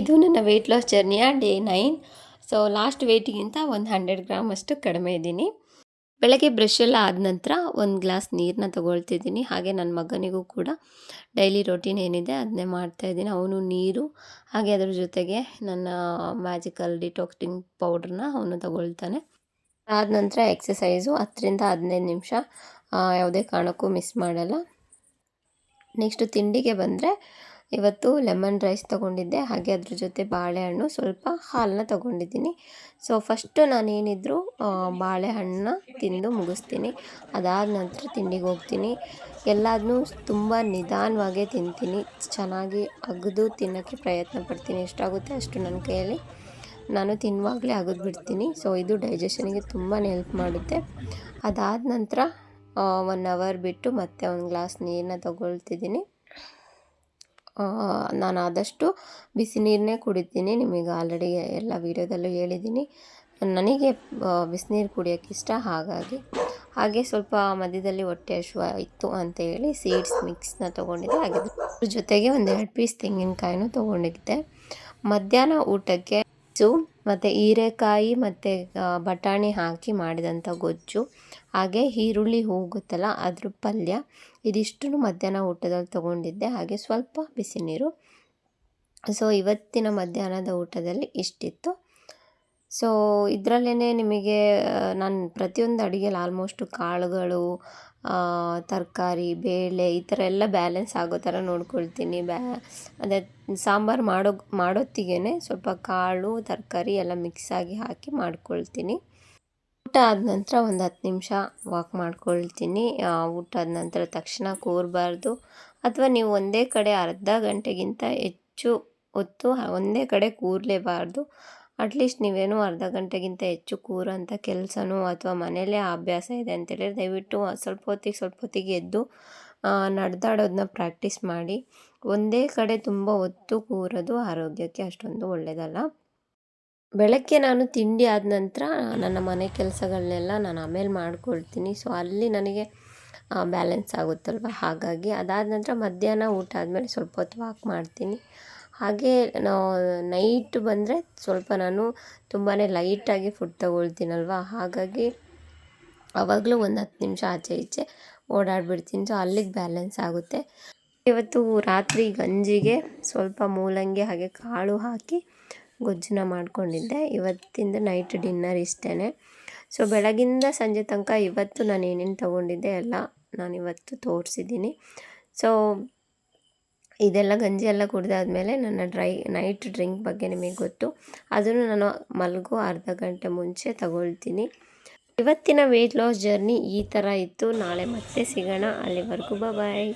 ಇದು ನನ್ನ weight loss ಜರ್ನಿಯ ಡೇ ನೈನ್ ಸೊ ಲಾಸ್ಟ್ ವೆಯ್ಟಿಗಿಂತ ಒಂದು ಹಂಡ್ರೆಡ್ ಗ್ರಾಮ್ ಅಷ್ಟು ಕಡಿಮೆ ಇದ್ದೀನಿ. ಬೆಳಗ್ಗೆ ಬ್ರಷ್ ಎಲ್ಲ ಆದ ನಂತರ ಒಂದು ಗ್ಲಾಸ್ ನೀರನ್ನ ತೊಗೊಳ್ತಿದ್ದೀನಿ. ಹಾಗೆ ನನ್ನ ಮಗನಿಗೂ ಕೂಡ ಡೈಲಿ ರೊಟೀನ್ ಏನಿದೆ ಅದನ್ನೇ ಮಾಡ್ತಾ ಇದ್ದೀನಿ. ಅವನು ನೀರು, ಹಾಗೆ ಅದರ ಜೊತೆಗೆ ನನ್ನ ಮ್ಯಾಜಿಕಲ್ ಡಿಟಾಕ್ಟಿಂಗ್ ಪೌಡ್ರನ್ನ ಅವನು ತಗೊಳ್ತಾನೆ. ಆದ ನಂತರ ಎಕ್ಸಸೈಸು ಹತ್ತರಿಂದ ಹದಿನೈದು ನಿಮಿಷ ಯಾವುದೇ ಕಾರಣಕ್ಕೂ ಮಿಸ್ ಮಾಡಲ್ಲ. ನೆಕ್ಸ್ಟು ತಿಂಡಿಗೆ ಬಂದರೆ ಇವತ್ತು ಲೆಮನ್ ರೈಸ್ ತೊಗೊಂಡಿದ್ದೆ, ಹಾಗೆ ಅದ್ರ ಜೊತೆ ಬಾಳೆಹಣ್ಣು, ಸ್ವಲ್ಪ ಹಾಲನ್ನ ತೊಗೊಂಡಿದ್ದೀನಿ. ಸೊ ಫಸ್ಟು ನಾನೇನಿದ್ರು ಬಾಳೆಹಣ್ಣನ್ನ ತಿಂದು ಮುಗಿಸ್ತೀನಿ. ಅದಾದ ನಂತರ ತಿಂಡಿಗೆ ಹೋಗ್ತೀನಿ. ಎಲ್ಲದನ್ನೂ ತುಂಬ ನಿಧಾನವಾಗೇ ತಿಂತೀನಿ. ಚೆನ್ನಾಗಿ ಅಗದು ತಿನ್ನೋಕ್ಕೆ ಪ್ರಯತ್ನ ಪಡ್ತೀನಿ. ಎಷ್ಟಾಗುತ್ತೆ ಅಷ್ಟು ನನ್ನ ಕೈಯಲ್ಲಿ. ನಾನು ತಿನ್ನುವಾಗಲೇ ಅಗದು ಬಿಡ್ತೀನಿ. ಸೊ ಇದು ಡೈಜೆಷನಿಗೆ ತುಂಬಾ ಹೆಲ್ಪ್ ಮಾಡುತ್ತೆ. ಅದಾದ ನಂತರ ಒನ್ ಅವರ್ ಬಿಟ್ಟು ಮತ್ತೆ ಒಂದು ಗ್ಲಾಸ್ ನೀರನ್ನ ತಗೊಳ್ತಿದ್ದೀನಿ. ನಾನು ಆದಷ್ಟು ಬಿಸಿ ನೀರನ್ನೇ ಕುಡಿತೀನಿ. ನಿಮಗೆ ಆಲ್ರೆಡಿ ಎಲ್ಲ ವೀಡಿಯೋದಲ್ಲೂ ಹೇಳಿದ್ದೀನಿ. ನನಗೆ ಬಿಸಿನೀರು ಕುಡಿಯೋಕ್ಕೆ ಇಷ್ಟ. ಹಾಗಾಗಿ, ಹಾಗೆ ಸ್ವಲ್ಪ ಮಧ್ಯದಲ್ಲಿ ಹೊಟ್ಟೆ ಹಶುವ ಇತ್ತು ಅಂತ ಹೇಳಿ ಸೀಡ್ಸ್ ಮಿಕ್ಸ್ನ ತೊಗೊಂಡಿದ್ದೆ. ಹಾಗೆ ಅದ್ರ ಜೊತೆಗೆ ಒಂದು ಎರಡು ಪೀಸ್ ತೆಂಗಿನಕಾಯಿನೂ ತೊಗೊಂಡಿದ್ದೆ. ಮಧ್ಯಾಹ್ನ ಊಟಕ್ಕೆ ಗೊಜ್ಜು, ಮತ್ತು ಹೀರೆಕಾಯಿ, ಮತ್ತು ಬಟಾಣಿ ಹಾಕಿ ಮಾಡಿದಂಥ ಗೊಜ್ಜು. ಹಾಗೆ ಈರುಳ್ಳಿ ಹೋಗುತ್ತಲ್ಲ ಗೊತ್ತಲ್ಲ ಅದ್ರ ಪಲ್ಯ. ಇದಿಷ್ಟು ಮಧ್ಯಾಹ್ನ ಊಟದಲ್ಲಿ ತೊಗೊಂಡಿದ್ದೆ. ಹಾಗೆ ಸ್ವಲ್ಪ ಬಿಸಿ ನೀರು ಸೊ ಇವತ್ತಿನ ಮಧ್ಯಾಹ್ನದ ಊಟದಲ್ಲಿ ಇಷ್ಟಿತ್ತು. ಸೊ ಇದರಲ್ಲೇ ನಿಮಗೆ ನಾನು ಪ್ರತಿಯೊಂದು ಅಡುಗೆಲಿ ಆಲ್ಮೋಸ್ಟು ಕಾಳುಗಳು ತರಕಾರಿ, ಬೇಳೆ ಈ ಥರ ಎಲ್ಲ ಬ್ಯಾಲೆನ್ಸ್ ಆಗೋ ಥರ ನೋಡ್ಕೊಳ್ತೀನಿ. ಬ್ಯಾ, ಅದೇ ಸಾಂಬಾರು ಮಾಡೋ ಮಾಡೋತ್ತಿಗೆ ಸ್ವಲ್ಪ ಕಾಳು, ತರಕಾರಿ ಎಲ್ಲ ಮಿಕ್ಸಾಗಿ ಹಾಕಿ ಮಾಡ್ಕೊಳ್ತೀನಿ. ಊಟ ಆದ ನಂತರ ಒಂದು ಹತ್ತು ನಿಮಿಷ ವಾಕ್ ಮಾಡ್ಕೊಳ್ತೀನಿ. ಊಟ ಆದ ನಂತರ ತಕ್ಷಣ ಕೂರಬಾರ್ದು. ಅಥವಾ ನೀವು ಒಂದೇ ಕಡೆ ಅರ್ಧ ಗಂಟೆಗಿಂತ ಹೆಚ್ಚು ಹೊತ್ತು, ಒಂದೇ ಕಡೆ ಕೂರಲೇಬಾರ್ದು. ಅಟ್ಲೀಸ್ಟ್ ನೀವೇನು ಅರ್ಧ ಗಂಟೆಗಿಂತ ಹೆಚ್ಚು ಕೂರೋಂಥ ಕೆಲಸನೋ ಅಥವಾ ಮನೆಯಲ್ಲೇ ಅಭ್ಯಾಸ ಇದೆ ಅಂತೇಳಿದ್ರೆ ದಯವಿಟ್ಟು ಸ್ವಲ್ಪ ಹೊತ್ತಿಗೆ ಸ್ವಲ್ಪ ಹೊತ್ತಿಗೆ ಎದ್ದು ನಡೆದಾಡೋದನ್ನ ಪ್ರಾಕ್ಟೀಸ್ ಮಾಡಿ. ಒಂದೇ ಕಡೆ ತುಂಬ ಹೊತ್ತು ಕೂರೋದು ಆರೋಗ್ಯಕ್ಕೆ ಅಷ್ಟೊಂದು ಒಳ್ಳೆಯದಲ್ಲ ಬೆಳಗ್ಗೆ ನಾನು ತಿಂಡಿ ಆದ ನಂತರ ನನ್ನ ಮನೆ ಕೆಲಸಗಳನ್ನೆಲ್ಲ ನಾನು ಆಮೇಲೆ ಮಾಡ್ಕೊಳ್ತೀನಿ. ಸೊ ಅಲ್ಲಿ ನನಗೆ ಬ್ಯಾಲೆನ್ಸ್ ಆಗುತ್ತಲ್ವ? ಹಾಗಾಗಿ ಅದಾದ ನಂತರ ಮಧ್ಯಾಹ್ನ ಊಟ ಆದಮೇಲೆ ಸ್ವಲ್ಪ ಹೊತ್ತು ವಾಕ್ ಮಾಡ್ತೀನಿ. ಹಾಗೆ ನೈಟ್ ಬಂದರೆ ಸ್ವಲ್ಪ ನಾನು ತುಂಬಾ ಲೈಟಾಗಿ ಫುಡ್ ತಗೊಳ್ತೀನಲ್ವಾ? ಹಾಗಾಗಿ ಆವಾಗಲೂ ಒಂದು ಹತ್ತು ನಿಮಿಷ ಆಚೆ ಈಚೆ ಓಡಾಡ್ಬಿಡ್ತೀನಿ. ಸೊ ಅಲ್ಲಿಗೆ ಬ್ಯಾಲೆನ್ಸ್ ಆಗುತ್ತೆ. ಇವತ್ತು ರಾತ್ರಿ ಗಂಜಿಗೆ ಸ್ವಲ್ಪ ಮೂಲಂಗಿ ಹಾಗೆ ಕಾಳು ಹಾಕಿ ಗೊಜ್ಜನ್ನ ಮಾಡಿಕೊಂಡಿದ್ದೆ. ಇವತ್ತಿಂದ ನೈಟ್ ಡಿನ್ನರ್ ಇಷ್ಟೇ ಸೊ ಬೆಳಗಿಂದ ಸಂಜೆ ತನಕ ಇವತ್ತು ನಾನು ಏನೇನು ತೊಗೊಂಡಿದ್ದೆ ಎಲ್ಲ ನಾನು ಇವತ್ತು ತೋರಿಸಿದ್ದೀನಿ. ಸೊ ಇದೆಲ್ಲ ಗಂಜಿ ಎಲ್ಲ ಕುಡಿದಾದ್ಮೇಲೆ ನನ್ನ ಡ್ರೈ ನೈಟ್ ಡ್ರಿಂಕ್ ಬಗ್ಗೆ ನಿಮಗೆ ಗೊತ್ತು. ಅದನ್ನು ನಾನು ಮಲಗೋ ಅರ್ಧ ಗಂಟೆ ಮುಂಚೆ ತಗೊಳ್ತೀನಿ. ಇವತ್ತಿನ ವೆಯ್ಟ್ ಲಾಸ್ ಜರ್ನಿ ಈ ಥರ ಇತ್ತು. ನಾಳೆ ಮತ್ತೆ ಸಿಗೋಣ. ಅಲ್ಲಿವರೆಗೂ ಬಾಯ್